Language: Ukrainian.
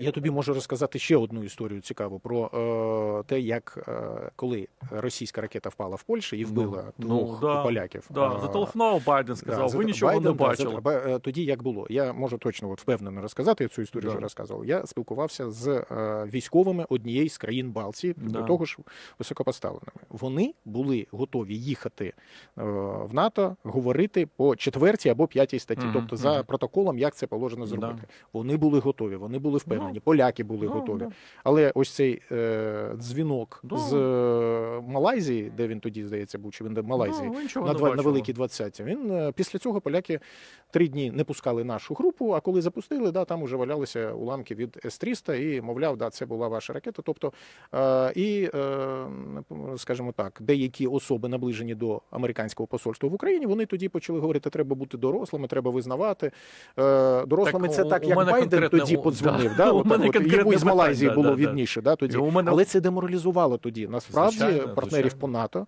Я тобі можу розказати ще одну історію цікаву про е, те, як е, коли російська ракета впала в Польщі і вбила Ну, двох ну, да, поляків. Да, Е, зателефонував Байден, сказав, Да, ви нічого Байден, не бачили. Ба- е, Тоді як було? Я можу точно от впевнено розказати. Я цю історію Да. вже розказував. Я спілкувався з е, військовими однієї з країн Балтії, Да. до того ж високопоставленими. Вони були готові їхати е, в НАТО, говорити по четвертій або п'ятій статті, Мгм, тобто за мгм. протоколом, як це положено Да. зробити. Вони були готові, вони були впевнені, Ну, поляки були Ну, готові. да. Але ось цей е, дзвінок Да. з е, Малайзії, де він тоді здається був, чи він де Малайзії, нічого на, два, на великій двадцятці. Він е, після цього поляки три дні не пускали нашу групу. А коли запустили, да, там уже валялися уламки від С-300 і мовляв, да, це була ваша ракета. Тобто е, і, е, скажімо так, деякі особи наближені до американського посольства в Україні, вони тоді почали говорити, треба бути дорослими, треба визнавати. Е, дорослими Так, це у- так, у як Байден тоді подзвонив. да. Да, Мене от, йому із Малайзії було відніше. Да, тоді. Мене Але це деморалізувало тоді насправді Звичайно, партнерів звичайно. по НАТО.